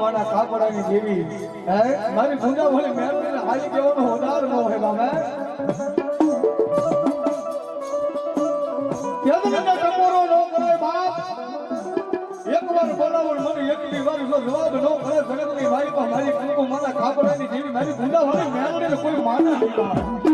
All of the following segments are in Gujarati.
મારા કાપડાની જેવી. હે? મારી પૂજા ભલે મેળવીને હારી દેવાનો હોનાર ન હોય બાબા યજ્ઞને ટકોરો ન કરાય બાપ? એકવાર બોલાવણ મને એકલી વાર જો જવાબ ન કરે જગતની મારી પર મારી કુંકુ મારા કાપડાની જેવી. મારી ગુંડા વાળી મેળવીને કોઈ માને નહીં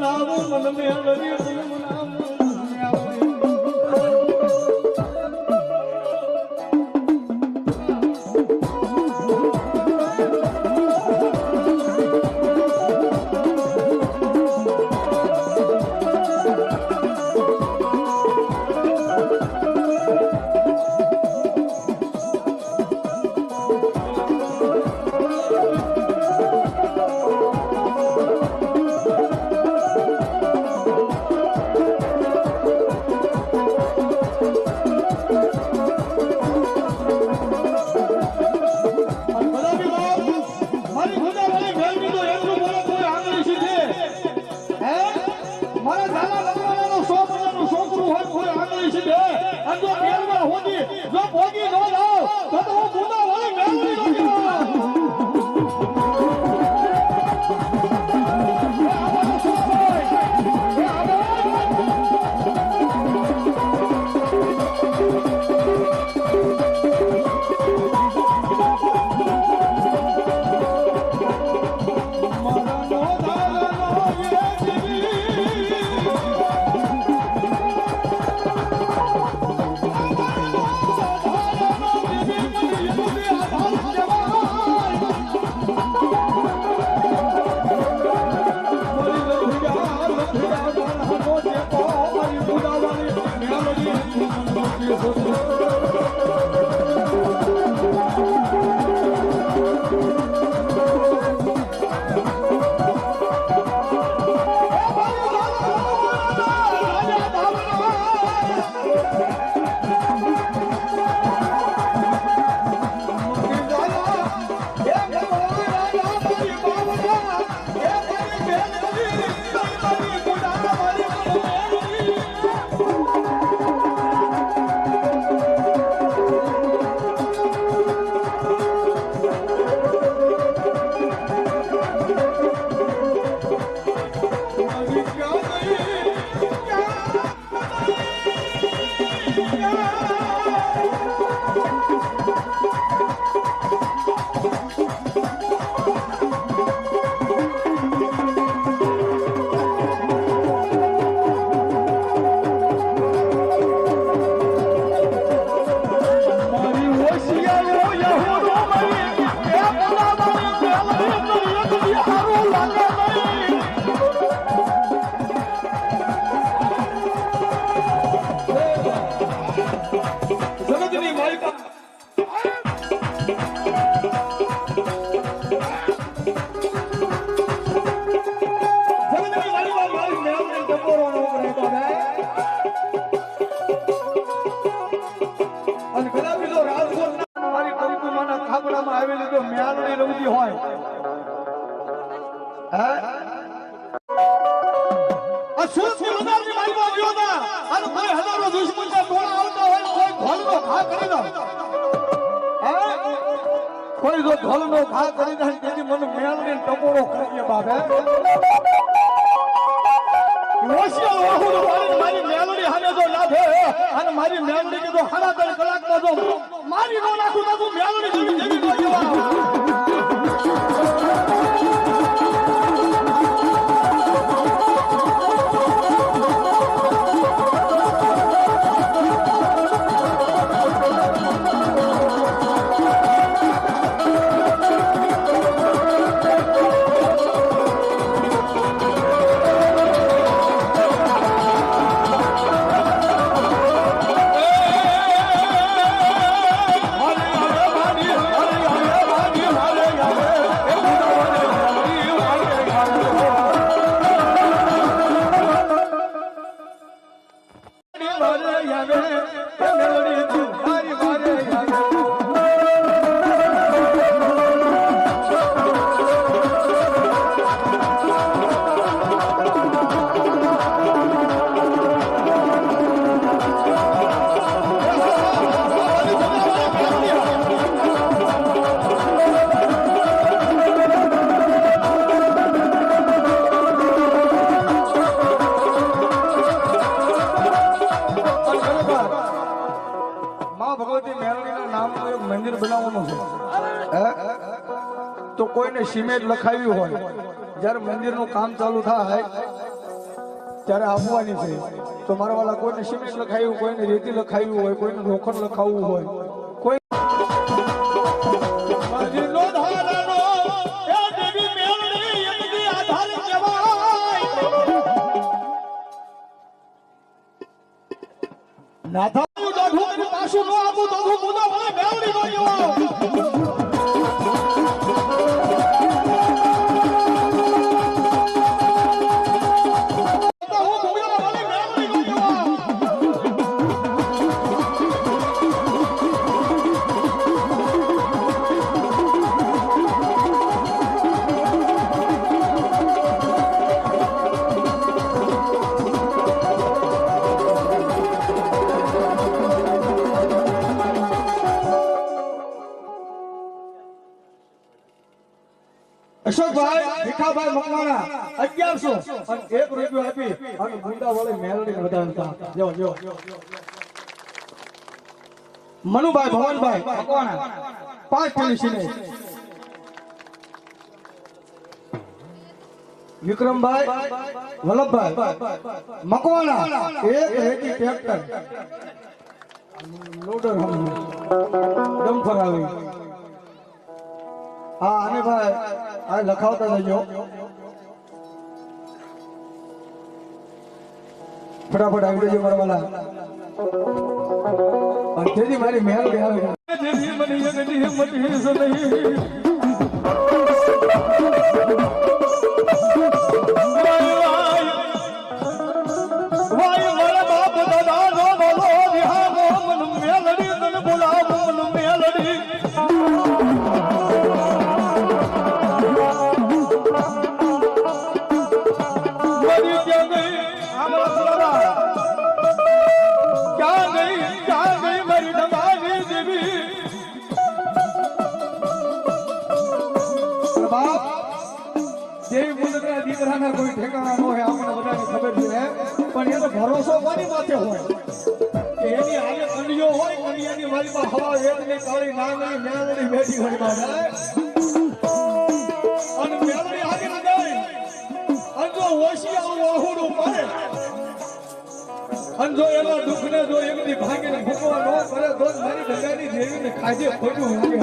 नाम मन में हरि આવેલી તો મ્યાલની રમતી હોય. હે? અસુરથી કોઈ હજારો દુશ્મન છે હોય કોઈ ઘોલનો ઘા કરી દો. હે? કોઈ જો ઘોલનો ઘા કરી મને મ્યાલની ટકોરો કરીએ બાબે હોશિયાર વાહુડો મારી મારી મેલડી હાને જો લાભે અને મારી મેલડી કીધું હાડા ત્રણ કલાકમાં જો મારી નો નાખું તો તું મેલડી જેવી જેવા. કોઈને સિમેન્ટ લખાવ્યું હોય, જ્યારે મંદિરનું કામ ચાલુ થાય, ત્યારે આપવાની છે. તો મારા વાળા કોઈને સિમેન્ટ લખાવ્યું, કોઈને રેતી લખાવ્યું હોય, કોઈને લોખંડ લખાવવું હોય, કોઈ નાથા પાછું ન આપું તો હું મુદ્દો મને મેલડી નો ભીખાભાઈ મકવાણા. અગિયારસો અને એક રૂપિયો આપી. અને ગુંડા વાળી મેલડી વધારતા જો જો. મનુભાઈ ભવનભાઈ મકવાણા. પાંચ થેલી સિને વિક્રમભાઈ, વલ્લભભાઈ, મકવાણા. એક રેતી ટ્રેક્ટર. લોડર ડમ્પર આવી. હા, અને ભાઈ આ લખાવતા જજો. ફટાફટ આવી જજો મારા વાલા મારી મહેલ આવે જેની મને યગની હિંમત હિંસ આવું આહુડું પડે અને જો એના દુઃખને જો એકદી ભાગીને ભૂકવા ન કરે, તો મારી ગંગાની દેવીને ખાજે ખોટું લાગે.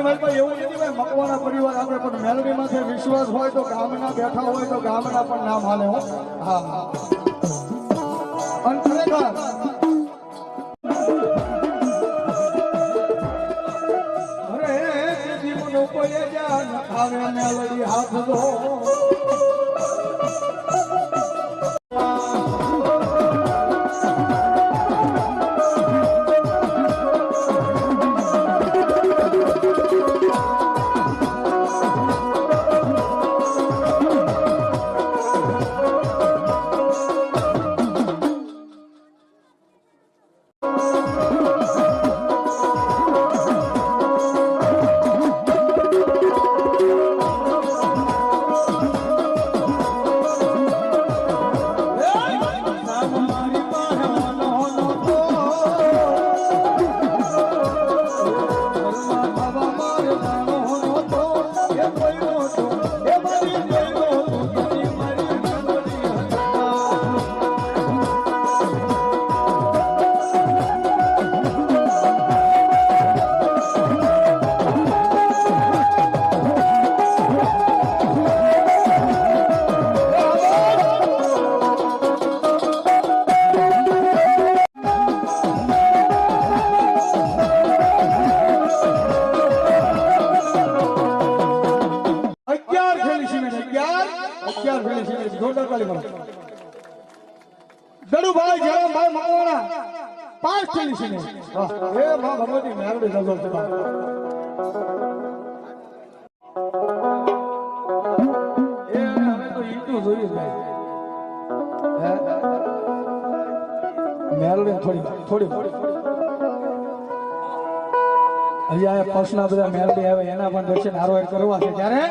મકવાના પરિવાર આપણે પણ મેલરીમાંથી વિશ્વાસ હોય તો ગામના બેઠા હોય તો ગામના પણ નામ હાલે હો, હા. જા ન ખાવે તો ઈંટું ભાઈ હે? થોડી થોડી. અહીંયા પર્સના બધા મેળવી આવે, એના પણ દર્શન હારો કરવા છે. ત્યારે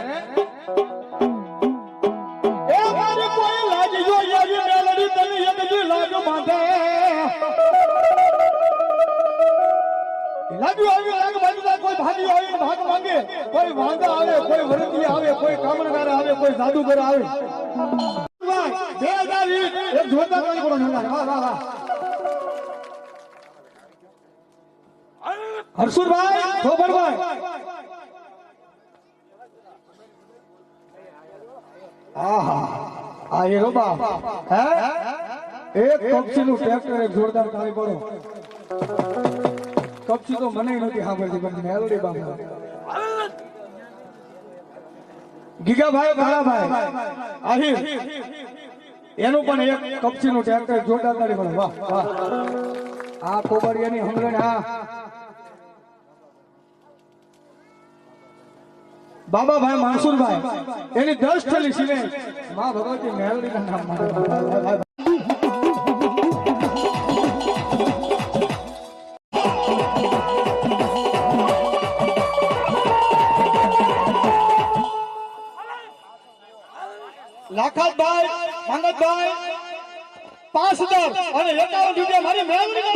કોઈ ભાગી આવી ભાગ માંગે. કોઈ વાંધા આવે, કોઈ વરદી આવે, કોઈ કામણકાર આવે, કોઈ જાદુગર આવે. એક જોરદાર તાળી પાડો નંદા. વાહ વાહ વાહ હરસુરભાઈ ખોબરભાઈ આહા આ એ રોબા હે એક કપચીનું ટ્રેક્ટર એક જોરદાર તાળી પડો કપચી તો મને નથી સાંભળતી પણ મેલડી બાબા ગીગાભાઈ ભાડાભાઈ આહિર એનું પણ એક કપચીનું ટ્રેક્ટર જોરદાર તાળી પણ વાહ વાહ. આ કોબરિયાની હમણાં હા. બાબાભાઈ માસુરભાઈ એની દસ થેલી સિને મા ભગવતી નામ લાખાતભાઈ મંગતભાઈ પાંચ હજાર અને એકાવન રૂપિયા મારી મેળવી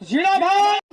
જીણાભાઈ!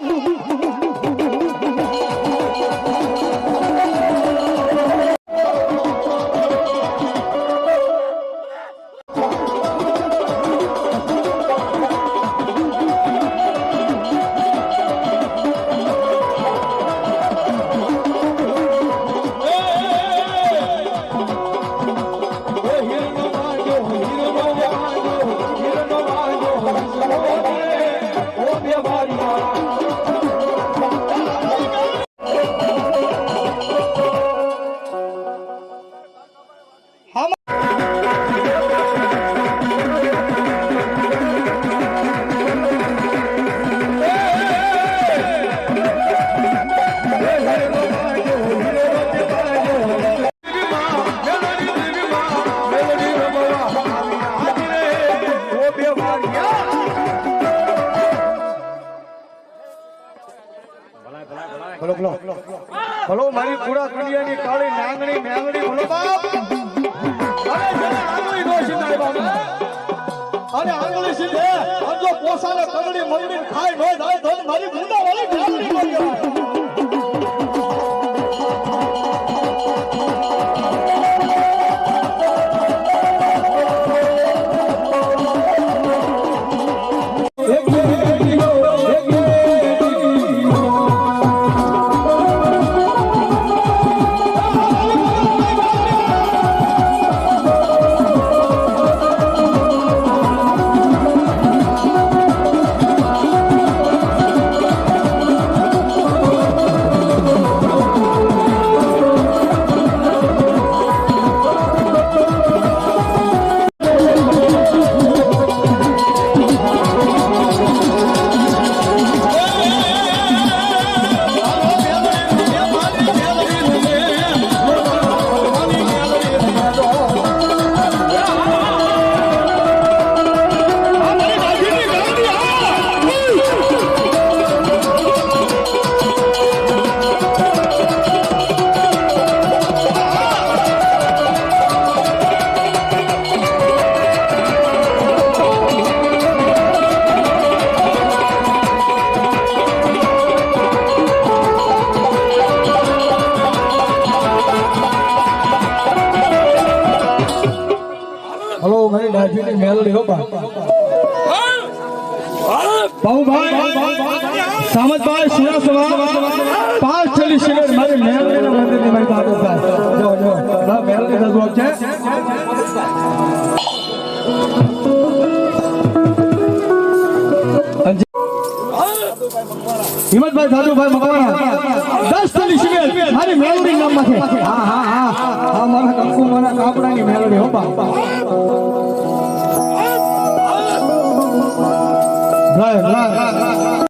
અને જો પોસાને કગડી મંડી ખાઈ નો જાય તો મારી ગુંડા વાળી હલો મારી ડાભીની મેલડી હો બાપ બાબુભાઈ સામતભાઈ સુરાસવા પાંચ છેલ્લી સિલેટ મારી મેલડીના મંદિરની મારી બાબુ ભાઈ જો જો ના મેલડી રજૂ છે અંજી- હિંમતભાઈ સાધુભાઈ મકવાણા દસ તલી સિમેન્ટ મારી મેલોડી નામમાં છે હા હા હા હા મારા કંકુ મારા કાપડાની મેલોડી હો બા ભાઈ ભાઈ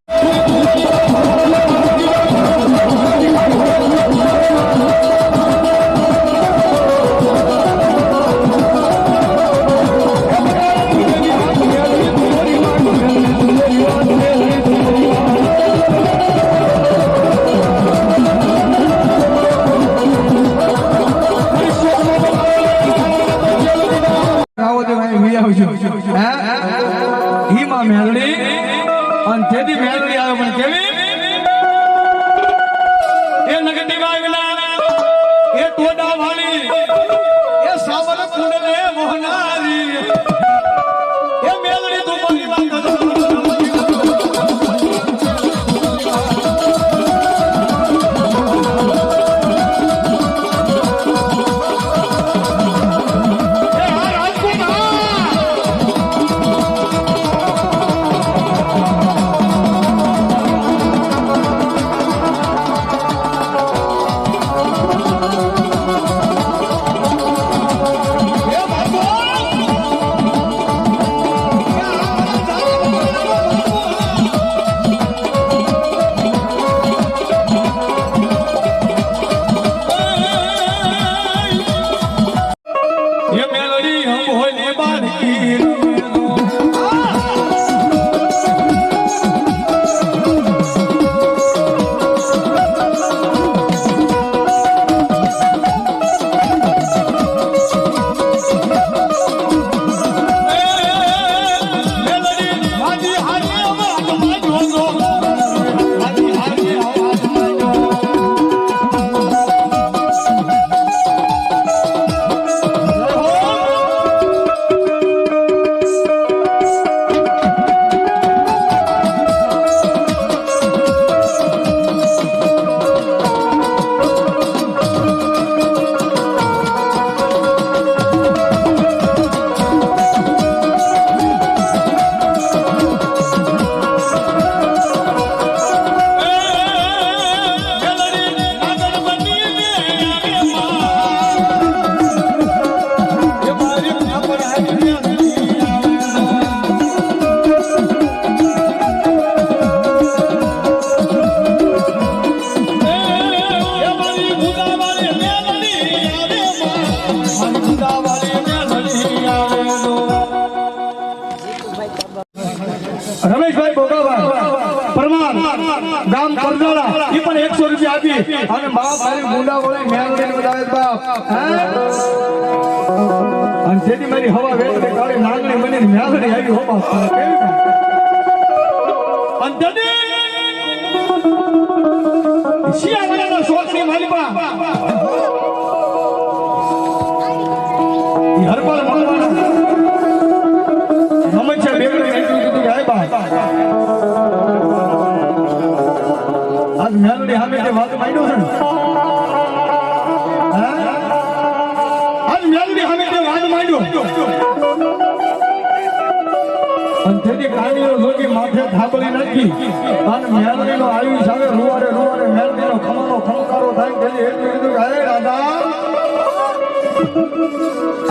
શિયાળાના શોખની માલિકા હરપાલ મળવાના છે બેગડી એટલું કીધું હાય બા આજ મેલડી સામે જે વાત માંડ્યો છે ને? આજ મેલડી સામે જે વાત માંડ્યો તેથી કાનીઓ જોગી માથે થાબડી નાખી અને મેલડીનો આવી સામે રૂવારે રૂવારે મેલડીનો ખમાનો ખમકારો થાય તેથી એટલું કીધું કે હે રાધા!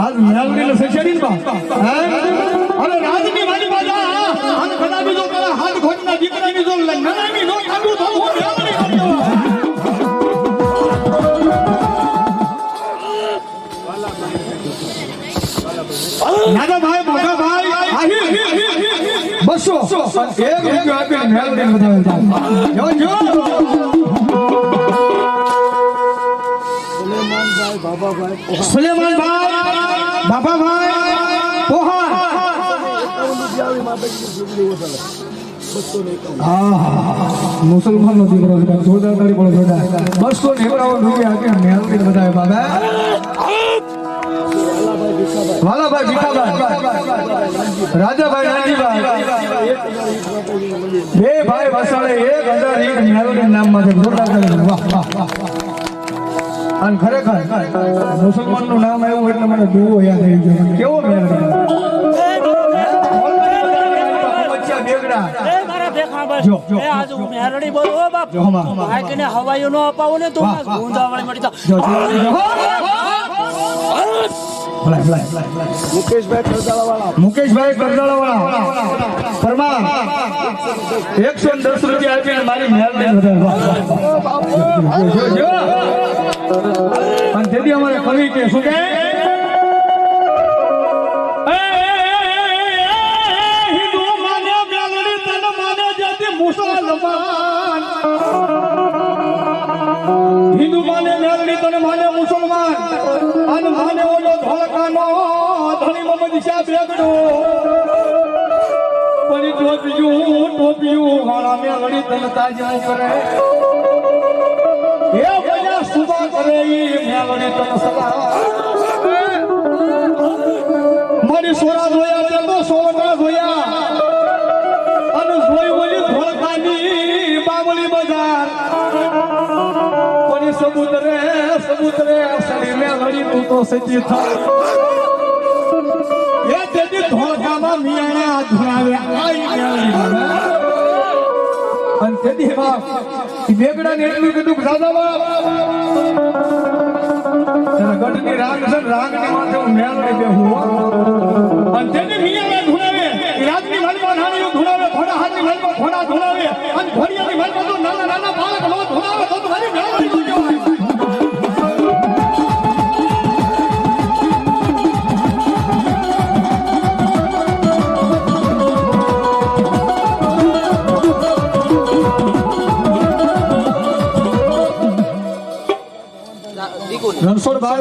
આજ મેલડીને સચેડી બા અરે રાજની વાલી બાજા અને કદા બીજો તારા હાથ ખોટના દીકરાની જો નનામી નો તો હું મેલડી નાના ભાઈ બસો એક રૂપિયો આપીને મેલડીને બતાવે જો જો. સુલેમાનભાઈ બાબાભાઈ પોહાણ. હા મુસલમાન નો દીકરો જોરદાર તાળી પડે જોરદાર. બસો ને એકાવન રૂપિયા આપીને મેલડીને બતાવે બાબા. વાલાભાઈ ભીખાભાઈ રાજાભાઈ નાનજીભાઈ બે ભાઈ વસાડે એક હજાર એક મેલોડી નામમાં છે જોરદાર તાળી વાહ વાહ વાહ અને ખરેખર મુસલમાનનું નામ આવ્યું એટલે મને દુવો યાદ આવી ગયો કેવો મેળવી જો, જો. હું મેરડી બોલું બાપ. જો, હમા, હમા, બાઈકને નો અપાવું ને તો વાહ, બસ વાહ, ગુંદાવળી મળી. જો ભલાય, ભલાય. મુકેશભાઈ પરમાર એકસો દસ રૂપિયા આપીને મારી મેળવી વધારવા. જો, અમારે કવિ કે શું કે મુસલમાન માને મુસલમાન અન માને ઓલો ધોળકાનો, ધણી મોહમ્મદ શાહ બેગડો પણ ટોપિયું ટોપિયું વાળા મેલડી તનતા જાય કરે. હે બજા સુબા કરે ઈ મેલડી તન સલા મારી સોરા જોયા સબૂતરે સબૂતરે મે લડી તું તો સજી થાય એ તેથી ધોળકામાં મિયાણા ધુરાવે આઈ મેળવી અને તેથી બાપ બેગડા ને એટલું કીધું કે, દાદા બાપ. તને ગઢની રાગ છે ને, રાગની માથે હું મેળવી બેહું. અને તેને મિયાણા ધુરાવે રાજની માલમાં નાનીઓ ધુરાવે ઘોડા હાથની માલમાં ઘોડા ધુરાવે અને ઘોડિયાની માલમાં તો નાના નાના બાળક લો ધુરાવે રણછોડભાઈ